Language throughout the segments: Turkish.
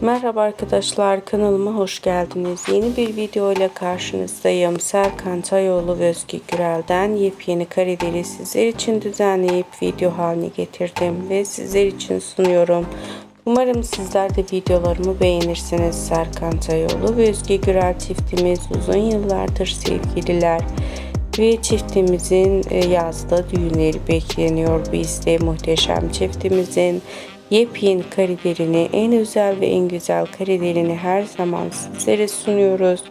Merhaba arkadaşlar kanalıma hoş geldiniz. Yeni bir video ile karşınızdayım. Serkan Tayoğlu ve Özge Gürel'den yepyeni kareleri sizler için düzenleyip video haline getirdim ve sizler için sunuyorum. Umarım sizler de videolarımı beğenirsiniz. Serkan Tayoğlu ve Özge Gürel çiftimiz uzun yıllardır sevgililer ve çiftimizin e, yazda düğünleri bekleniyor. Biz de muhteşem çiftimizin yepyeni karelerini, en özel ve en güzel karelerini her zaman sizlere sunuyoruz.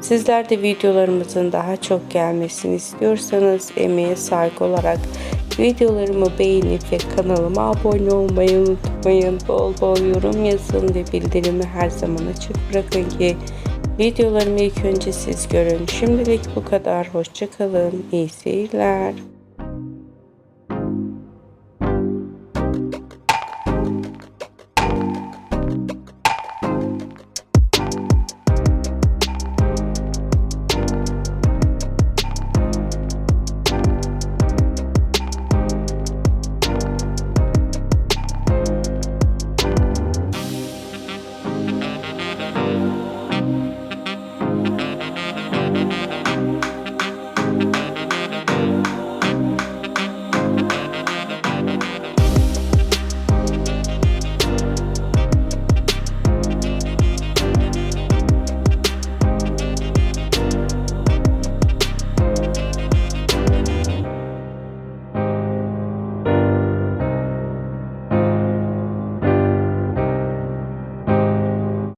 Sizler de videolarımızın daha çok gelmesini istiyorsanız emeğe saygı olarak videolarımı beğenip ve kanalıma abone olmayı unutmayın. Bol bol yorum yazın ve bildirimi her zaman açık bırakın ki videolarımı ilk önce siz görün. Şimdilik bu kadar. Hoşçakalın. İyi seyirler.